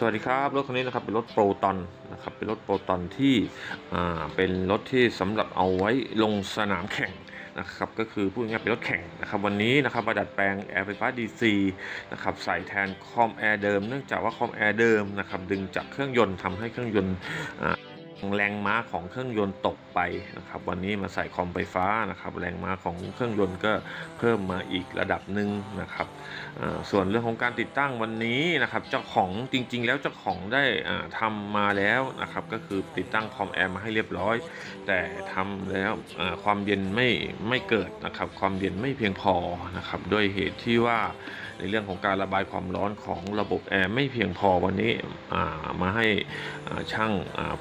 สวัสดีครับรถคันนี้นะครับเป็นรถโปรตอนนะครับเป็นรถโปรตอนที่อ่าเป็นรถที่สำหรับเอาไว้ลงสนามแข่งนะครับก็คือพูดง่ายๆเป็นรถแข่งนะครับวันนี้นะครับมาดัดแปลงแอร์ไฟฟ้า DC นะครับใส่แทนคอมแอร์เดิมเนื่องจากว่าคอมแอร์เดิมนะครับดึงจากเครื่องยนต์ทำให้เครื่องยนต์อ่า แรงม้าของเครื่องยนต์ตกไปนะครับวันนี้มาใส่คอมไฟฟ้านะครับแรงม้าของเครื่องยนต์ก็เพิ่มมาอีกระดับหนึ่งนะครับส่วนเรื่องของการติดตั้งวันนี้นะครับเจ้าของจริง ๆ แล้วเจ้าของได้อ่าทำมาแล้วนะครับก็คือติดตั้งคอมแอร์มาให้เรียบร้อย แต่ทำแล้วความเย็นไม่ไม่เกิดนะครับความเย็นไม่เพียงพอนะครับด้วยเหตุที่ว่าในเรื่องของการระบายความร้อนของระบบแอร์ไม่เพียงพอวันนี้มาให้ช่าง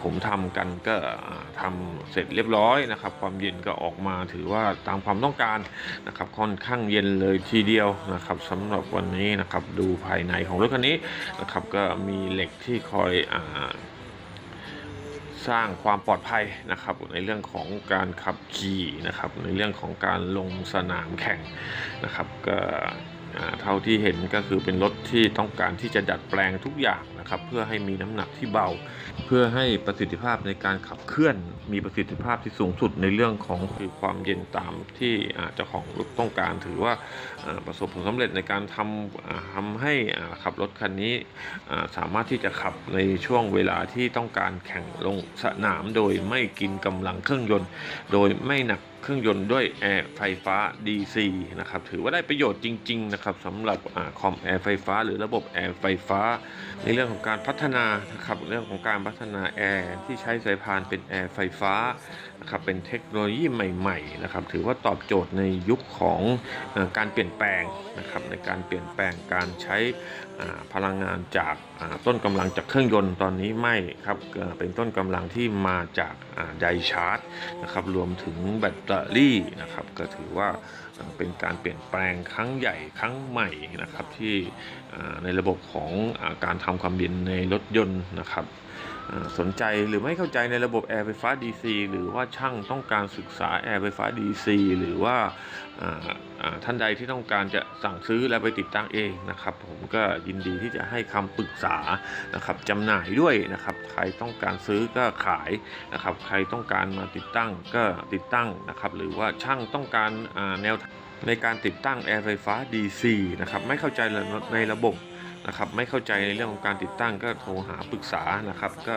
ผมทำกันก็อ่าทำเสร็จเรียบร้อยนะครับ ความเย็นก็ออกมาถือว่าตามความต้องการนะครับค่อนข้างเย็นเลยทีเดียวนะครับสำหรับวันนี้นะครับดูภายในของรถคันนี้นะครับก็มีเหล็กที่คอยอาสร้างความปลอดภัยนะครับในเรื่องของการขับขี่นะครับในเรื่องของการลงสนามแข่งนะครับก็ เท่าที่เห็นก็คือเป็นรถที่ต้องการที่จะดัดแปลงทุกอย่างนะครับ เพื่อให้มีน้ำหนักที่เบา เพื่อให้ประสิทธิภาพในการขับเคลื่อน มีประสิทธิภาพที่สูงสุดในเรื่องของคือความเย็นตามที่เจ้าของรถต้องการ ถือว่าประสบผลสำเร็จในการทำทำให้ขับรถคันนี้สามารถที่จะขับในช่วงเวลาที่ต้องการแข่งลงสนาม โดยไม่กินกำลังเครื่องยนต์ โดยไม่หนัก เครื่องยนต์ด้วยแอร์ไฟฟ้า DC นะครับถือว่าได้ประโยชน์จริงๆนะครับสำหรับอคอมแอร์ไฟฟ้า หรือระบบแอร์ไฟฟ้า ในเรื่องของการพัฒนานะครับเรื่องของการพัฒนาแอร์ที่ใช้สายพานเป็นแอร์ไฟฟ้านะครับเป็นเทคโนโลยีใหม่ๆนะครับถือว่าตอบโจทย์ในยุคของอการเปลี่ยนแปลงนะครับในการเปลี่ยนแปลงการใช้พลังงานจากต้นกำลังจากเครื่องยนต์ตอนนี้ไม่ครับเป็นต้นกำลังที่มาจากไดชาร์จนะครับรวมถึงแบตเตรี่นะครับก็ถือว่าเป็นการเปลี่ยนแปลงครั้งใหญ่ครั้งใหม่นะครับที่ในระบบของอาการทำความเย็นในรถยนต์นะครับ สนใจหรือไม่เข้าใจในระบบแอร์ไฟฟ้า DC หรือว่าช่างต้องการศึกษาแอร์ไฟฟ้า DC หรือว่าท่านใดที่ต้องการจะสั่งซื้อและไปติดตั้งเองนะครับ ผมก็ยินดีที่จะให้คำปรึกษานะครับจำหน่ายด้วยนะครับ ใครต้องการซื้อก็ขายนะครับ ใครต้องการมาติดตั้งก็ติดตั้งนะครับ หรือว่าช่างต้องการแนวทางในการติดตั้งแอร์ไฟฟ้า DC นะครับไม่เข้าใจในระบบ นะครับไม่เข้าใจในเรื่องของการติดตั้งก็โทรหาปรึกษานะครับ ก็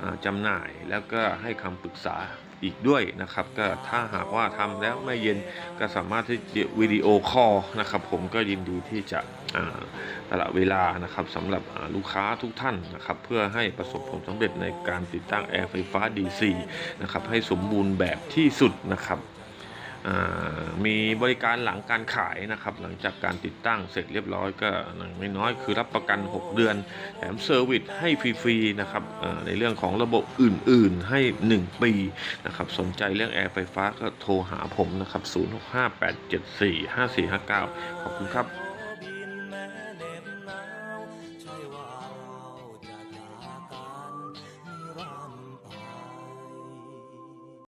อ่าจำหน่ายแล้วก็ให้คำปรึกษาอีกด้วยนะครับ ก็ถ้าหากว่าทำแล้วไม่เย็นก็สามารถที่จะวิดีโอคอลนะครับ ผมก็ยินดีที่จะตละเวลานะครับสำหรับลูกค้าทุกท่านนะครับ เพื่อให้ประสบผลสำเร็จในการติดตั้งแอร์ไฟฟ้า DC นะครับให้สมบูรณ์แบบที่สุดนะครับ มีบริการหลังการขายนะครับ หลังจากการติดตั้งเสร็จเรียบร้อยก็ไม่น้อยคือรับประกัน 6 เดือน แถมเซอร์วิสให้ฟรีๆนะครับในเรื่องของระบบอื่นๆให้ 1 ปีนะครับสนใจเรื่องแอร์ไฟฟ้าก็โทรหาผมนะครับ 0658745459 ขอบคุณครับ